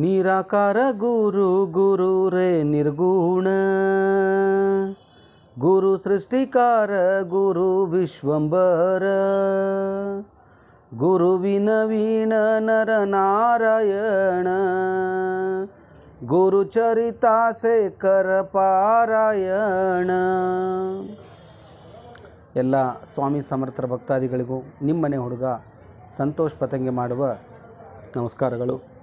ನಿರಾಕಾರ ಗುರು ಗುರು ರೇ ನಿರ್ಗುಣ. ಗುರು ಸೃಷ್ಟಿಕಾರ ಗುರು ವಿಶ್ವಂಬರ ಗುರುವಿನ ವೀಣ ನರ ನಾರಾಯಣ. ಗುರು ಚರಿತಾಸೇಖರ ಪಾರಾಯಣ. ಎಲ್ಲ ಸ್ವಾಮಿ ಸಮರ್ಥರ ಭಕ್ತಾದಿಗಳಿಗೂ ನಿಮ್ಮನೆ ಹುಡುಗ ಸಂತೋಷ್ ಪತಂಗೆ ಮಾಡುವ ನಮಸ್ಕಾರಗಳು.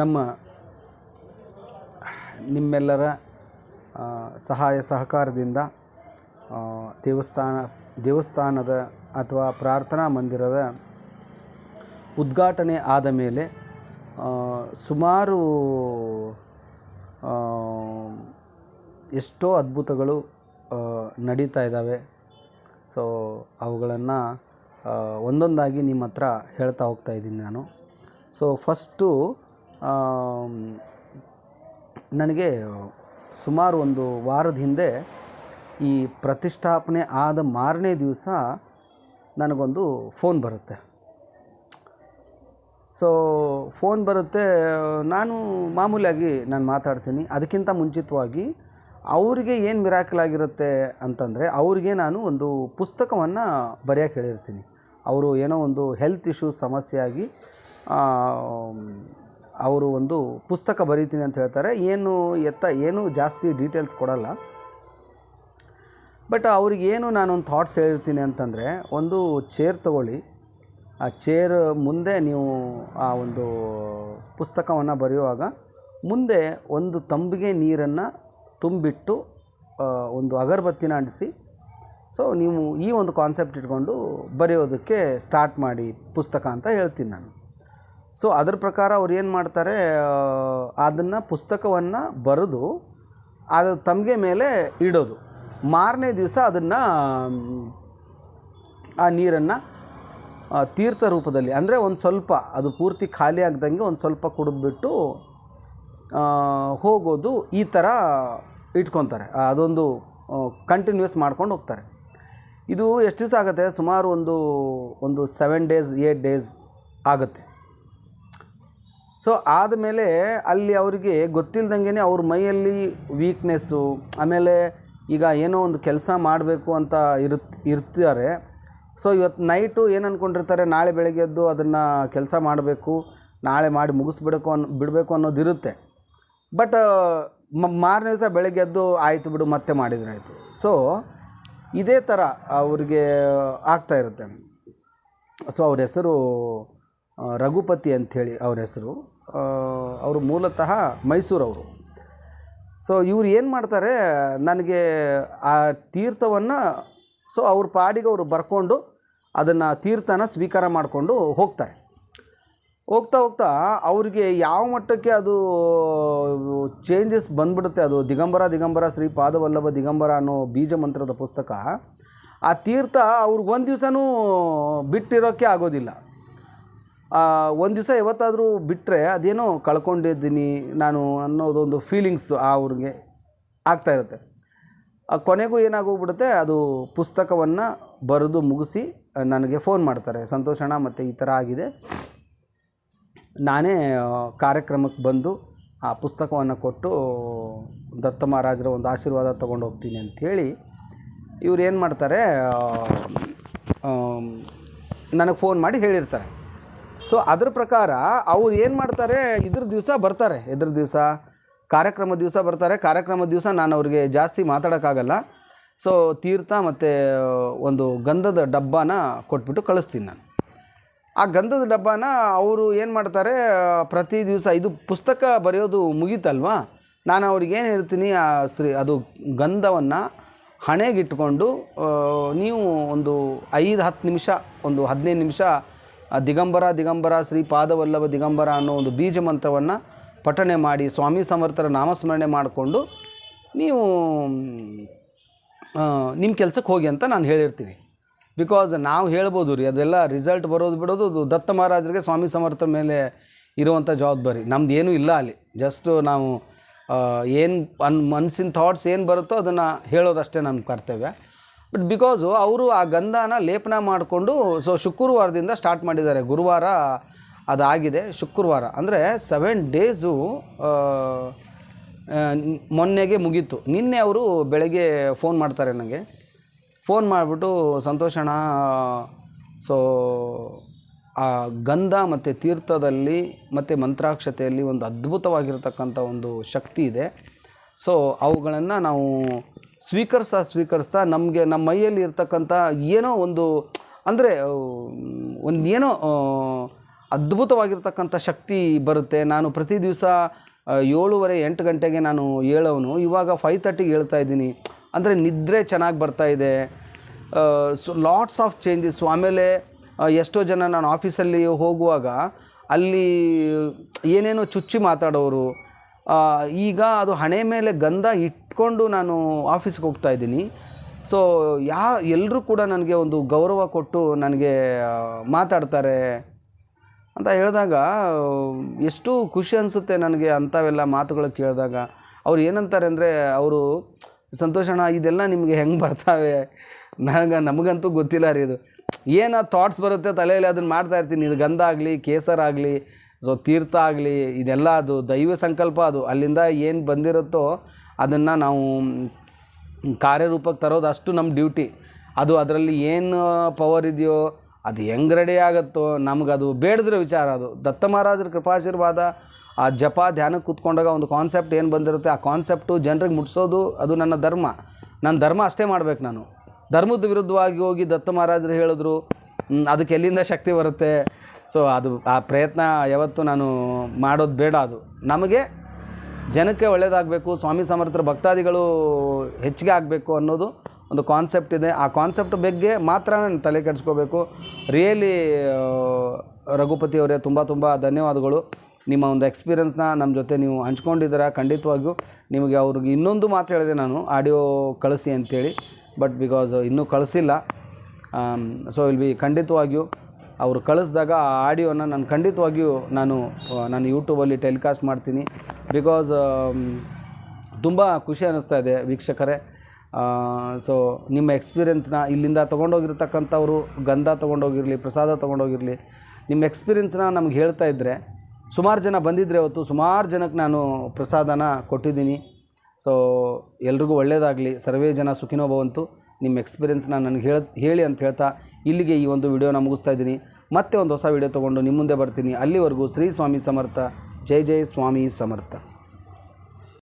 ನಮ್ಮ ನಿಮ್ಮೆಲ್ಲರ ಸಹಾಯ ಸಹಕಾರದಿಂದ ದೇವಸ್ಥಾನ, ದೇವಸ್ಥಾನದ ಅಥವಾ ಪ್ರಾರ್ಥನಾ ಮಂದಿರದ ಉದ್ಘಾಟನೆ ಆದ ಮೇಲೆ ಸುಮಾರು ಎಷ್ಟೋ ಅದ್ಭುತಗಳು ನಡೀತಾ ಇದ್ದಾವೆ. ಸೊ ಅವುಗಳನ್ನು ಒಂದೊಂದಾಗಿ ನಿಮ್ಮ ಹತ್ರ ಹೇಳ್ತಾ ಹೋಗ್ತಾ ಇದ್ದೀನಿ ನಾನು. ಸೊ ಫಸ್ಟು ನನಗೆ ಸುಮಾರು ಒಂದು ವಾರದ ಹಿಂದೆ ಈ ಪ್ರತಿಷ್ಠಾಪನೆ ಆದ ಮಾರನೇ ದಿವಸ ನನಗೊಂದು ಫೋನ್ ಬರುತ್ತೆ. ಸೊ ಫೋನ್ ಬರುತ್ತೆ, ನಾನು ಮಾಮೂಲಿಯಾಗಿ ನಾನು ಮಾತಾಡ್ತೀನಿ. ಅದಕ್ಕಿಂತ ಮುಂಚಿತವಾಗಿ ಅವರಿಗೆ ಏನು ಮಿರಾಕಲ್ ಆಗಿರುತ್ತೆ ಅಂತಂದರೆ, ಅವ್ರಿಗೆ ನಾನು ಒಂದು ಪುಸ್ತಕವನ್ನು ಬರೆಯೋಕೆ ಹೇಳಿರ್ತೀನಿ. ಅವರು ಏನೋ ಒಂದು ಹೆಲ್ತ್ ಇಶ್ಯೂಸ್ ಸಮಸ್ಯೆಯಾಗಿ ಅವರು ಒಂದು ಪುಸ್ತಕ ಬರೀತೀನಿ ಅಂತ ಹೇಳ್ತಾರೆ. ಏನು ಎತ್ತ ಏನು ಜಾಸ್ತಿ ಡೀಟೇಲ್ಸ್ ಕೊಡಲ್ಲ. ಬಟ್ ಅವ್ರಿಗೇನು ನಾನೊಂದು ಥಾಟ್ಸ್ ಹೇಳಿರ್ತೀನಿ ಅಂತಂದರೆ, ಒಂದು ಚೇರ್ ತಗೊಳ್ಳಿ. ಆ ಚೇರ್ ಮುಂದೆ ನೀವು ಆ ಒಂದು ಪುಸ್ತಕವನ್ನು ಬರೆಯುವಾಗ ಮುಂದೆ ಒಂದು ತಂಬಿಗೆ ನೀರನ್ನು ತುಂಬಿಟ್ಟು ಒಂದು ಅಗರಬತ್ತಿನ ಅಂಟಿಸಿ. ಸೊ ನೀವು ಈ ಒಂದು ಕಾನ್ಸೆಪ್ಟ್ ಇಟ್ಕೊಂಡು ಬರೆಯೋದಕ್ಕೆ ಸ್ಟಾರ್ಟ್ ಮಾಡಿ ಪುಸ್ತಕ ಅಂತ ಹೇಳ್ತೀನಿ ನಾನು. ಸೊ ಅದ್ರ ಪ್ರಕಾರ ಅವ್ರು ಏನು ಮಾಡ್ತಾರೆ ಅದನ್ನು ಪುಸ್ತಕವನ್ನು ಬರೆದು ಅದು ತಮಗೆ ಮೇಲೆ ಇಡೋದು. ಮಾರನೇ ದಿವಸ ಅದನ್ನು, ಆ ನೀರನ್ನು ತೀರ್ಥ ರೂಪದಲ್ಲಿ, ಅಂದರೆ ಒಂದು ಸ್ವಲ್ಪ, ಅದು ಪೂರ್ತಿ ಖಾಲಿ ಆಗ್ದಂಗೆ ಒಂದು ಸ್ವಲ್ಪ ಕುಡಿದ್ಬಿಟ್ಟು ಹೋಗೋದು ಈ ಥರ ಇಟ್ಕೊತಾರೆ. ಅದೊಂದು ಕಂಟಿನ್ಯೂಸ್ ಮಾಡ್ಕೊಂಡು ಹೋಗ್ತಾರೆ. ಇದು ಎಷ್ಟು ದಿವಸ ಆಗುತ್ತೆ? ಸುಮಾರು ಒಂದು ಒಂದು ಸೆವೆನ್ ಡೇಸ್ ಏಯ್ಟ್ ಡೇಸ್ ಆಗುತ್ತೆ. ಸೊ ಆದಮೇಲೆ ಅಲ್ಲಿ ಅವರಿಗೆ ಗೊತ್ತಿಲ್ದಂಗೆ ಅವ್ರ ಮೈಯಲ್ಲಿ ವೀಕ್ನೆಸ್ಸು ಆಮೇಲೆ ಈಗ ಏನೋ ಒಂದು ಕೆಲಸ ಮಾಡಬೇಕು ಅಂತ ಇರುತ್ ಇರ್ತಾರೆ ಸೊ ಇವತ್ತು ನೈಟು ಏನು ಅಂದ್ಕೊಂಡಿರ್ತಾರೆ ನಾಳೆ ಬೆಳಗ್ಗೆ ಎದ್ದು ಅದನ್ನು ಕೆಲಸ ಮಾಡಬೇಕು, ನಾಳೆ ಮಾಡಿ ಮುಗಿಸ್ಬಿಡಬೇಕು ಅನ್, ಬಿಡಬೇಕು ಅನ್ನೋದಿರುತ್ತೆ ಬಟ್ ಮಾರನೇ ದಿವಸ ಬೆಳಗ್ಗೆ ಎದ್ದು ಆಯಿತು ಬಿಡು, ಮತ್ತೆ ಮಾಡಿದರೆ ಆಯಿತು. ಸೊ ಇದೇ ಥರ ಅವ್ರಿಗೆ ಆಗ್ತಾ ಇರುತ್ತೆ. ಸೊ ಅವ್ರ ಹೆಸರು ರಘುಪತಿ ಅಂಥೇಳಿ ಅವ್ರ ಹೆಸರು. ಅವರು ಮೂಲತಃ ಮೈಸೂರವರು. ಸೊ ಇವ್ರು ಏನು ಮಾಡ್ತಾರೆ, ನನಗೆ ಆ ತೀರ್ಥವನ್ನು ಸೊ ಅವ್ರ ಪಾಡಿಗೆ ಅವರು ಬರ್ಕೊಂಡು ಅದನ್ನು ತೀರ್ಥನ ಸ್ವೀಕಾರ ಮಾಡಿಕೊಂಡು ಹೋಗ್ತಾರೆ. ಹೋಗ್ತಾ ಹೋಗ್ತಾ ಅವ್ರಿಗೆ ಯಾವ ಮಟ್ಟಕ್ಕೆ ಅದು ಚೇಂಜಸ್ ಬಂದ್ಬಿಡುತ್ತೆ, ಅದು ದಿಗಂಬರ ದಿಗಂಬರ ಶ್ರೀ ಪಾದವಲ್ಲಭ ದಿಗಂಬರ ಅನ್ನೋ ಬೀಜ ಮಂತ್ರದ ಪುಸ್ತಕ, ಆ ತೀರ್ಥ ಅವ್ರಿಗೆ ಒಂದು ದಿವಸನೂ ಬಿಟ್ಟಿರೋಕ್ಕೆ ಆಗೋದಿಲ್ಲ. ಒಂದು ದಿವಸ ಯಾವತ್ತಾದರೂ ಬಿಟ್ಟರೆ ಅದೇನೋ ಕಳ್ಕೊಂಡಿದ್ದೀನಿ ನಾನು ಅನ್ನೋದೊಂದು ಫೀಲಿಂಗ್ಸ್ ಅವ್ರಿಗೆ ಆಗ್ತಾ ಇರುತ್ತೆ. ಆ, ಕೊನೆಗೂ ಏನಾಗೋಗ್ಬಿಡುತ್ತೆ, ಅದು ಪುಸ್ತಕವನ್ನು ಬರೆದು ಮುಗಿಸಿ ನನಗೆ ಫೋನ್ ಮಾಡ್ತಾರೆ. ಸಂತೋಷಣ ಮತ್ತು ಈ ಥರ ಆಗಿದೆ. ನಾನೇ ಕಾರ್ಯಕ್ರಮಕ್ಕೆ ಬಂದು ಆ ಪುಸ್ತಕವನ್ನು ಕೊಟ್ಟು ದತ್ತ ಮಹಾರಾಜರ ಒಂದು ಆಶೀರ್ವಾದ ತೊಗೊಂಡು ಹೋಗ್ತೀನಿ ಅಂಥೇಳಿ ಇವ್ರು ಏನು ಮಾಡ್ತಾರೆ ನನಗೆ ಫೋನ್ ಮಾಡಿ ಹೇಳಿರ್ತಾರೆ. ಸೊ ಅದ್ರ ಪ್ರಕಾರ ಅವ್ರು ಏನು ಮಾಡ್ತಾರೆ? ಇದ್ರ ದಿವಸ ಬರ್ತಾರೆ. ಇದ್ರ ದಿವಸ? ಕಾರ್ಯಕ್ರಮ ದಿವಸ ಬರ್ತಾರೆ. ಕಾರ್ಯಕ್ರಮ ದಿವಸ ನಾನು ಅವ್ರಿಗೆ ಜಾಸ್ತಿ ಮಾತಾಡೋಕ್ಕಾಗಲ್ಲ. ಸೊ ತೀರ್ಥ ಮತ್ತು ಒಂದು ಗಂಧದ ಡಬ್ಬಾನ ಕೊಟ್ಬಿಟ್ಟು ಕಳಿಸ್ತೀನಿ ನಾನು. ಆ ಗಂಧದ ಡಬ್ಬಾನ ಅವರು ಏನು ಮಾಡ್ತಾರೆ? ಪ್ರತಿ ದಿವಸ ಇದು ಪುಸ್ತಕ ಬರೆಯೋದು ಮುಗೀತಲ್ವಾ? ನಾನು ಅವ್ರಿಗೆ ಏನು ಹೇಳ್ತೀನಿ? ಆ ಶ್ರೀ, ಅದು ಗಂಧವನ್ನು ಹಣೆಗಿಟ್ಕೊಂಡು ನೀವು ಒಂದು ಐದು ಹತ್ತು ನಿಮಿಷ, ಒಂದು ಹದಿನೈದು ನಿಮಿಷ ಆ ದಿಗಂಬರ ದಿಗಂಬರ, ಶ್ರೀ ಪಾದವಲ್ಲಭ ದಿಗಂಬರ ಅನ್ನೋ ಒಂದು ಬೀಜ ಮಂತ್ರವನ್ನು ಪಠಣೆ ಮಾಡಿ ಸ್ವಾಮಿ ಸಮರ್ಥರ ನಾಮಸ್ಮರಣೆ ಮಾಡಿಕೊಂಡು ನೀವು ನಿಮ್ಮ ಕೆಲಸಕ್ಕೆ ಹೋಗಿ ಅಂತ ನಾನು ಹೇಳಿರ್ತೀನಿ. ಬಿಕಾಸ್ ನಾವು ಹೇಳ್ಬೋದು ರೀ, ಅದೆಲ್ಲ ರಿಸಲ್ಟ್ ಬರೋದು ಬಿಡೋದು ಅದು ದತ್ತ ಮಹಾರಾಜರಿಗೆ ಸ್ವಾಮಿ ಸಮರ್ಥರ ಮೇಲೆ ಇರುವಂಥ ಜವಾಬ್ದಾರಿ. ನಮ್ದು ಏನೂ ಇಲ್ಲ ಅಲ್ಲಿ. ಜಸ್ಟ್ ನಾವು ಏನು ಅನ್ ಮನಸ್ಸಿನ ಥಾಟ್ಸ್ ಏನು ಬರುತ್ತೋ ಅದನ್ನು ಹೇಳೋದಷ್ಟೇ ನಮ್ಮ ಕರ್ತವ್ಯ. ಬಟ್ ಬಿಕಾಸು ಅವರು ಆ ಗಂಧನ ಲೇಪನ ಮಾಡಿಕೊಂಡು ಸೊ ಶುಕ್ರವಾರದಿಂದ ಸ್ಟಾರ್ಟ್ ಮಾಡಿದ್ದಾರೆ. ಗುರುವಾರ ಅದಾಗಿದೆ, ಶುಕ್ರವಾರ. ಅಂದರೆ ಸೆವೆನ್ ಡೇಸು ಮೊನ್ನೆಗೆ ಮುಗೀತು. ನಿನ್ನೆ ಅವರು ಬೆಳಗ್ಗೆ ಫೋನ್ ಮಾಡ್ತಾರೆ ನನಗೆ ಫೋನ್ ಮಾಡಿಬಿಟ್ಟು ಸಂತೋಷಣ ಸೊ ಆ ಗಂಧ ಮತ್ತು ತೀರ್ಥದಲ್ಲಿ ಮತ್ತು ಮಂತ್ರಾಕ್ಷತೆಯಲ್ಲಿ ಒಂದು ಅದ್ಭುತವಾಗಿರತಕ್ಕಂಥ ಒಂದು ಶಕ್ತಿ ಇದೆ. ಸೊ ಅವುಗಳನ್ನು ನಾವು ಸ್ವೀಕರಿಸ್ತಾ ಸ್ವೀಕರಿಸ್ತಾ ನಮಗೆ ನಮ್ಮ ಮೈಯಲ್ಲಿ ಇರ್ತಕ್ಕಂಥ ಏನೋ ಒಂದು, ಅಂದರೆ ಒಂದು ಏನೋ ಅದ್ಭುತವಾಗಿರ್ತಕ್ಕಂಥ ಶಕ್ತಿ ಬರುತ್ತೆ. ನಾನು ಪ್ರತಿ ದಿವಸ ಏಳುವರೆ, ಎಂಟು ಗಂಟೆಗೆ ನಾನು ಹೇಳೋನು ಇವಾಗ ಫೈವ್ ತರ್ಟಿಗೆ ಹೇಳ್ತಾ ಇದ್ದೀನಿ. ಅಂದರೆ ನಿದ್ರೆ ಚೆನ್ನಾಗಿ ಬರ್ತಾ ಇದೆ. ಸೊ ಲಾಟ್ಸ್ ಆಫ್ ಚೇಂಜಸ್ಸು ಆಮೇಲೆ ಎಷ್ಟೋ ಜನ ನಾನು ಆಫೀಸಲ್ಲಿ ಹೋಗುವಾಗ ಅಲ್ಲಿ ಏನೇನೋ ಚುಚ್ಚಿ ಮಾತಾಡೋರು ಈಗ ಅದು ಹಣೆ ಮೇಲೆ ಗಂಧ ಇಟ್ಕೊಂಡು ನಾನು ಆಫೀಸ್ಗೆ ಹೋಗ್ತಾ ಇದ್ದೀನಿ. ಸೊ ಯಾ ಎಲ್ಲರೂ ಕೂಡ ನನಗೆ ಒಂದು ಗೌರವ ಕೊಟ್ಟು ನನಗೆ ಮಾತಾಡ್ತಾರೆ ಅಂತ ಹೇಳಿದಾಗ, ಎಷ್ಟು ಖುಷಿ ಅನಿಸುತ್ತೆ ನನಗೆ ಅಂಥವೆಲ್ಲ ಮಾತುಗಳು ಕೇಳಿದಾಗ. ಅವ್ರು ಏನಂತಾರೆ ಅಂದರೆ, ಅವರು ಸಂತೋಷಣ ಇದೆಲ್ಲ ನಿಮಗೆ ಹೆಂಗೆ ಬರ್ತಾವೆ? ನನಗೆ ನಮಗಂತೂ ಗೊತ್ತಿಲ್ಲ ರೀ ಇದು. ಏನೋ ಥಾಟ್ಸ್ ಬರುತ್ತೆ ತಲೆಯಲ್ಲಿ ಅದನ್ನು ಮಾಡ್ತಾ ಇರ್ತೀನಿ. ಇದು ಗಂಧ ಆಗಲಿ, ಕೇಸರ ಆಗಲಿ ಸೊ ತೀರ್ಥ ಆಗಲಿ, ಇದೆಲ್ಲ ಅದು ದೈವ ಸಂಕಲ್ಪ ಅದು. ಅಲ್ಲಿಂದ ಏನು ಬಂದಿರುತ್ತೋ ಅದನ್ನು ನಾವು ಕಾರ್ಯರೂಪಕ್ಕೆ ತರೋದು ಅಷ್ಟು ನಮ್ಮ ಡ್ಯೂಟಿ. ಅದು ಅದರಲ್ಲಿ ಏನು ಪವರ್ ಇದೆಯೋ, ಅದು ಹೆಂಗೆ ರೆಡಿ ಆಗುತ್ತೋ ನಮಗದು ಬೇಡದ್ರ ವಿಚಾರ ಅದು. ದತ್ತ ಮಹಾರಾಜರ ಕೃಪಾಶೀರ್ವಾದ ಆ ಜಪ ಧ್ಯಾನಕ್ಕೆ ಕೂತ್ಕೊಂಡಾಗ ಒಂದು ಕಾನ್ಸೆಪ್ಟ್ ಏನು ಬಂದಿರುತ್ತೆ, ಆ ಕಾನ್ಸೆಪ್ಟು ಜನರಿಗೆ ಮುಟ್ಸೋದು ಅದು ನನ್ನ ಧರ್ಮ. ನನ್ನ ಧರ್ಮ ಅಷ್ಟೇ ಮಾಡಬೇಕು ನಾನು. ಧರ್ಮದ ವಿರುದ್ಧವಾಗಿ ಹೋಗಿ ದತ್ತ ಮಹಾರಾಜರು ಹೇಳಿದ್ರು ಅದಕ್ಕೆ ಎಲ್ಲಿಂದ ಶಕ್ತಿ ಬರುತ್ತೆ ಸೊ ಅದು ಆ ಪ್ರಯತ್ನ ಯಾವತ್ತೂ ನಾನು ಮಾಡೋದು ಬೇಡ ಅದು. ನಮಗೆ ಜನಕ್ಕೆ ಒಳ್ಳೆಯದಾಗಬೇಕು ಸ್ವಾಮಿ ಸಮರ್ಥರ, ಭಕ್ತಾದಿಗಳು ಹೆಚ್ಚಿಗೆ ಆಗಬೇಕು ಅನ್ನೋದು ಒಂದು ಕಾನ್ಸೆಪ್ಟ್ ಇದೆ. ಆ ಕಾನ್ಸೆಪ್ಟ್ ಬಗ್ಗೆ ಮಾತ್ರ ನಾನು ತಲೆ ಕೆಡಿಸ್ಕೋಬೇಕು. ರಿಯಲಿ ರಘುಪತಿ ಅವರೇ ತುಂಬ ತುಂಬ ಧನ್ಯವಾದಗಳು. ನಿಮ್ಮ ಒಂದು ಎಕ್ಸ್ಪೀರಿಯನ್ಸ್ನ ನಮ್ಮ ಜೊತೆ ನೀವು ಹಂಚ್ಕೊಂಡಿದ್ದೀರಾ ಖಂಡಿತವಾಗಿಯೂ. ನಿಮಗೆ ಅವ್ರಿಗೆ ಇನ್ನೊಂದು ಮಾತು ಹೇಳಿದೆ ನಾನು, ಆಡಿಯೋ ಕಳಿಸಿ ಅಂತೇಳಿ. ಬಟ್ ಬಿಕಾಸ್ ಇನ್ನೂ ಕಳಿಸಿಲ್ಲ ಸೊ ಇಲ್ಲಿ ಬಿ ಖಂಡಿತವಾಗಿಯೂ ಅವರು ಕಳಿಸಿದಾಗ ಆ ಆಡಿಯೋನ ನಾನು ಖಂಡಿತವಾಗಿಯೂ ನಾನು ನಾನು ಯೂಟ್ಯೂಬಲ್ಲಿ ಟೆಲಿಕಾಸ್ಟ್ ಮಾಡ್ತೀನಿ. ಬಿಕಾಸ್ ತುಂಬ ಖುಷಿ ಅನ್ನಿಸ್ತಾ ಇದೆ ವೀಕ್ಷಕರೇ. ಸೊ ನಿಮ್ಮ ಎಕ್ಸ್ಪೀರಿಯೆನ್ಸ್ನ ಇಲ್ಲಿಂದ ತೊಗೊಂಡೋಗಿರ್ತಕ್ಕಂಥವ್ರು, ಗಂಧ ತೊಗೊಂಡೋಗಿರಲಿ, ಪ್ರಸಾದ ತೊಗೊಂಡೋಗಿರಲಿ, ನಿಮ್ಮ ಎಕ್ಸ್ಪೀರಿಯೆನ್ಸ್ನ ನಮ್ಗೆ ಹೇಳ್ತಾ ಇದ್ದರೆ ಸುಮಾರು ಜನ ಬಂದಿದ್ದರೆ ಅವತ್ತು ಸುಮಾರು ಜನಕ್ಕೆ ನಾನು ಪ್ರಸಾದನ ಕೊಟ್ಟಿದ್ದೀನಿ. ಸೊ ಎಲ್ರಿಗೂ ಒಳ್ಳೆಯದಾಗಲಿ ಸರ್ವೇ ಜನ ಸುಖಿನೋ ಭವಂತು. ನಿಮ್ಮ ಎಕ್ಸ್ಪೀರಿಯೆನ್ಸ್ನ ನನಗೆ ಹೇಳ ಹೇಳಿ ಅಂತ ಹೇಳ್ತಾ ಇಲ್ಲಿಗೆ ಈ ಒಂದು ವಿಡಿಯೋನ ಮುಗಿಸ್ತಾ ಇದ್ದೀನಿ. ಮತ್ತೆ ಒಂದು ಹೊಸ ವಿಡಿಯೋ ತೊಗೊಂಡು ನಿಮ್ಮ ಮುಂದೆ ಬರ್ತೀನಿ. ಅಲ್ಲಿವರೆಗೂ ಶ್ರೀ ಸ್ವಾಮಿ ಸಮರ್ಥ. ಜೈ ಜೈ ಸ್ವಾಮಿ ಸಮರ್ಥ.